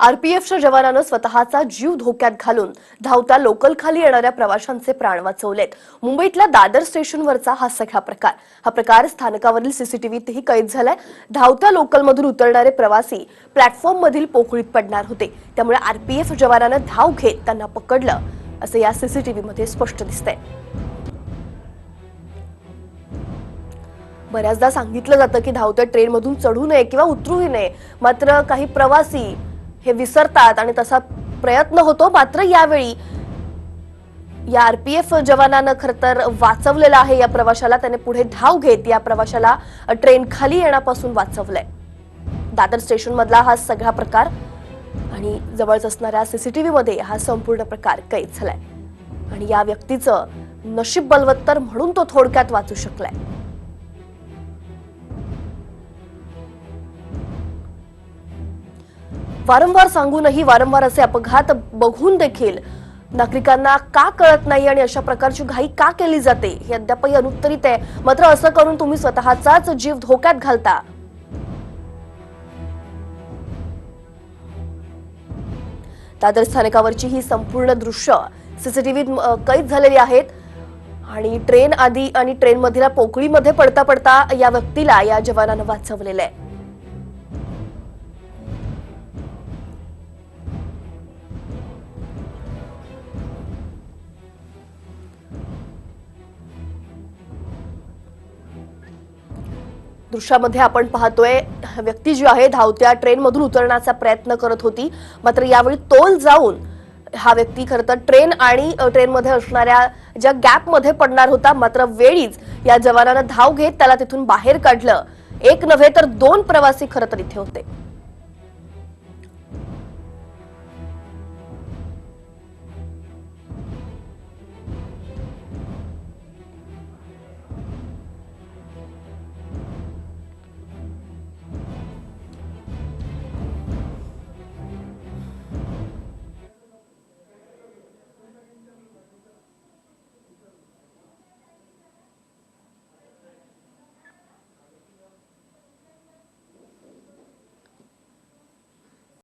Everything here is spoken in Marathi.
आरपीएफच्या जवानानं स्वतःचा जीव धोक्यात घालून धावत्या लोकल खाली येणाऱ्या प्रवाशांचे प्राण वाचवलेत. मुंबईतल्या दादर स्टेशनवरचा हा सगळा प्रकार. हा प्रकार स्थानकावरील सीसीटीव्हीतही कैद झालाय. धावत्या लोकलमधून उतरणारे प्रवासी प्लॅटफॉर्म मधील पोकळीत पडणार होते. त्यामुळे आरपीएफ जवानानं धाव घेत त्यांना पकडलं असं या सीसीटीव्हीमध्ये स्पष्ट दिसतंय. बऱ्याचदा सांगितलं जातं की धावत्या ट्रेनमधून चढू नये किंवा उतरूही नये. मात्र काही प्रवासी हे विसरतात आणि तसा प्रयत्न होतो. मात्र यावेळी या आरपीएफ जवानानं खर तर वाचवलेलं आहे या प्रवाशाला. त्याने पुढे धाव घेत या प्रवाशाला ट्रेन खाली येण्यापासून वाचवलंय. दादर स्टेशन मधला हा सगळा प्रकार आणि जवळच असणाऱ्या सीसीटीव्ही मध्ये हा संपूर्ण प्रकार कैद झालाय. आणि या व्यक्तीचं नशीब बलवत्तर म्हणून तो थोडक्यात वाचू शकलाय. वारंवार सांगूनही वारंवार असे अपघात बघून देखील नागरिकांना का कळत नाही आणि अशा प्रकारची घाई का केली जाते हे अद्यापही अनुत्तरित आहे. मात्र असं करून तुम्ही स्वतःचाच जीव धोक्यात घालता. दादर स्थानकावरची ही संपूर्ण दृश्य सीसीटीव्हीत कैद झालेली आहेत. आणि ट्रेन आधी आणि ट्रेनमधील पोकळीमध्ये पडता पडता या व्यक्तीला या जवानानं वाचवलेलं आहे. दृश्यामध्ये आपण पाहतोय व्यक्ती जी आहे धावत्या ट्रेनमधून उतरण्याचा प्रयत्न करत होती. मात्र यावेळी तोल जाऊन हा व्यक्ती खरं तर ट्रेन आणि ट्रेनमध्ये असणाऱ्या ज्या गॅपमध्ये पडणार होता मात्र वेळीच या जवानानं धाव घेत त्याला तिथून बाहेर काढलं. एक नव्हे तर दोन प्रवासी खरं तर इथे होते.